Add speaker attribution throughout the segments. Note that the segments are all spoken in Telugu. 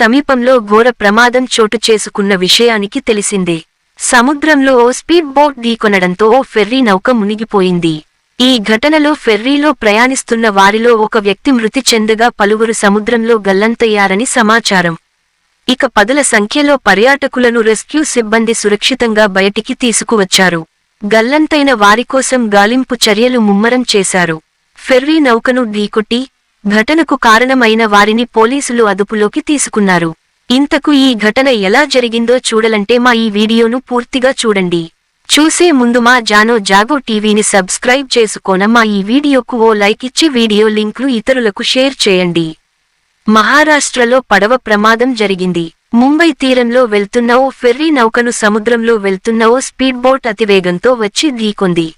Speaker 1: సమీపంలో ఘోర ప్రమాదం చోటు చేసుకున్న విషయానికి తెలిసిందే. సముద్రంలో ఓ స్పీడ్ బోట్ ఢీకొనడంతో ఓ ఫెర్రీ నౌక మునిగిపోయింది. ఈ ఘటనలో ఫెర్రీలో ప్రయాణిస్తున్న వారిలో ఒక వ్యక్తి మృతి చెందగా పలువురు సముద్రంలో గల్లంతయ్యారని సమాచారం. ఇక పదుల సంఖ్యలో పర్యాటకులను రెస్క్యూ సిబ్బంది సురక్షితంగా బయటికి తీసుకువచ్చారు. గల్లంతైన వారికోసం గాలింపు చర్యలు ముమ్మరం చేశారు. ఫెర్రీ నౌకను ఢీకొట్టి ఘటనకు కారణమైన వారిని పోలీసులు అదుపులోకి తీసుకున్నారు. ఇంతకు ఈ ఘటన ఎలా జరిగిందో చూడాలంటే మా ఈ వీడియోను పూర్తిగా చూడండి. చూసే ముందు మా జానో జాగో టీవీని సబ్స్క్రైబ్ చేసుకోన మా ఈ వీడియోకు ఓ లైక్ ఇచ్చి వీడియో లింక్లు ఇతరులకు షేర్ చేయండి. మహారాష్ట్రలో పడవ ప్రమాదం జరిగింది. ముంబై తీరంలో వెళ్తున్న ఓ ఫెర్రీ నౌకను సముద్రంలో వెళ్తున్న ఓ స్పీడ్ బోట్ అతివేగంతో వచ్చి ఢీకొంది.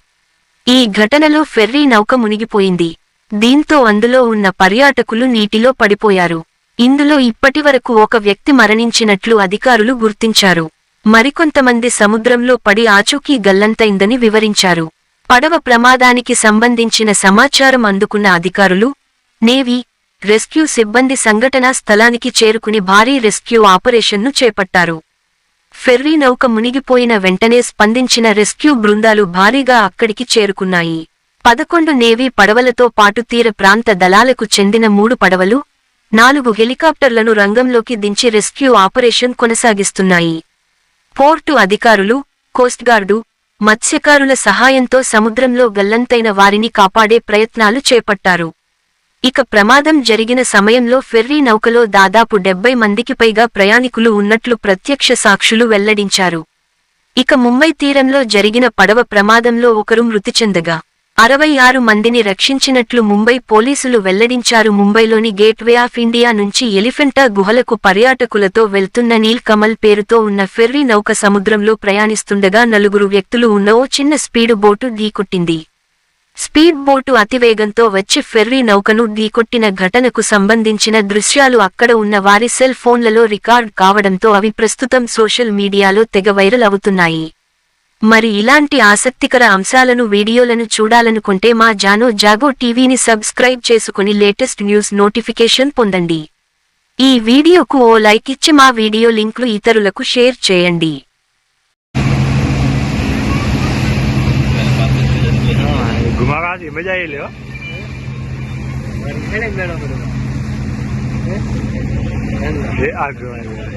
Speaker 1: ఈ ఘటనలో ఫెర్రీ నౌక మునిగిపోయింది. దీంతో అందులో ఉన్న పర్యాటకులు నీటిలో పడిపోయారు. ఇందులో ఇప్పటివరకు ఒక వ్యక్తి మరణించినట్లు అధికారులు గుర్తించారు. మరికొంతమంది సముద్రంలో పడి ఆచూకీ గల్లంతైందని వివరించారు. పడవ ప్రమాదానికి సంబంధించిన సమాచారం అందుకున్న అధికారులు నేవీ రెస్క్యూ సిబ్బంది సంఘటనా స్థలానికి చేరుకుని భారీ రెస్క్యూ ఆపరేషన్ను చేపట్టారు. ఫెర్రీ నౌక మునిగిపోయిన వెంటనే స్పందించిన రెస్క్యూ బృందాలు భారీగా అక్కడికి చేరుకున్నాయి. పదకొండు నేవీ పడవలతో పాటు తీర ప్రాంత దళాలకు చెందిన మూడు పడవలు నాలుగు హెలికాప్టర్లను రంగంలోకి దించి రెస్క్యూ ఆపరేషన్ కొనసాగిస్తున్నాయి. పోర్టు అధికారులు కోస్ట్గార్డు మత్స్యకారుల సహాయంతో సముద్రంలో గల్లంతైన వారిని కాపాడే ప్రయత్నాలు చేపట్టారు. ఇక ప్రమాదం జరిగిన సమయంలో ఫెర్రీ నౌకలో దాదాపు డెబ్బై మందికి పైగా ప్రయాణికులు ఉన్నట్లు ప్రత్యక్ష సాక్షులు వెల్లడించారు. ఇక ముంబై తీరంలో జరిగిన పడవ ప్రమాదంలో ఒకరు మృతి చెందగా అరవై ఆరు మందిని రక్షించినట్లు ముంబై పోలీసులు వెల్లడించారు. ముంబైలోని గేట్వే ఆఫ్ ఇండియా నుంచి ఎలిఫెంటా గుహలకు పర్యాటకులతో వెళ్తున్న నీల్ కమల్ పేరుతో ఉన్న ఫెర్రీ నౌక సముద్రంలో ప్రయాణిస్తుండగా నలుగురు వ్యక్తులు ఉన్న ఓ చిన్న స్పీడు బోటు ఢీకొట్టింది. స్పీడ్ బోటు అతివేగంతో వచ్చి ఫెర్రీ నౌకను ఢీకొట్టిన ఘటనకు సంబంధించిన దృశ్యాలు అక్కడ ఉన్న వారి సెల్ ఫోన్లలో రికార్డ్ కావడంతో అవి ప్రస్తుతం సోషల్ మీడియాలో తెగ వైరల్ అవుతున్నాయి. మరి ఇలాంటి ఆసక్తికర అంశాలను వీడియోలను చూడాలనుకుంటే మా జానో జాగో టీవీని సబ్స్క్రైబ్ చేసుకుని లేటెస్ట్ న్యూస్ నోటిఫికేషన్ పొందండి ఈ వీడియోకు ఓ లైక్ ఇచ్చి మా వీడియో లింక్లు ఇతరులకు షేర్ చేయండి
Speaker 2: घुमागा आज मजा आएल हो हे आग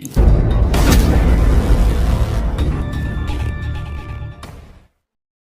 Speaker 2: you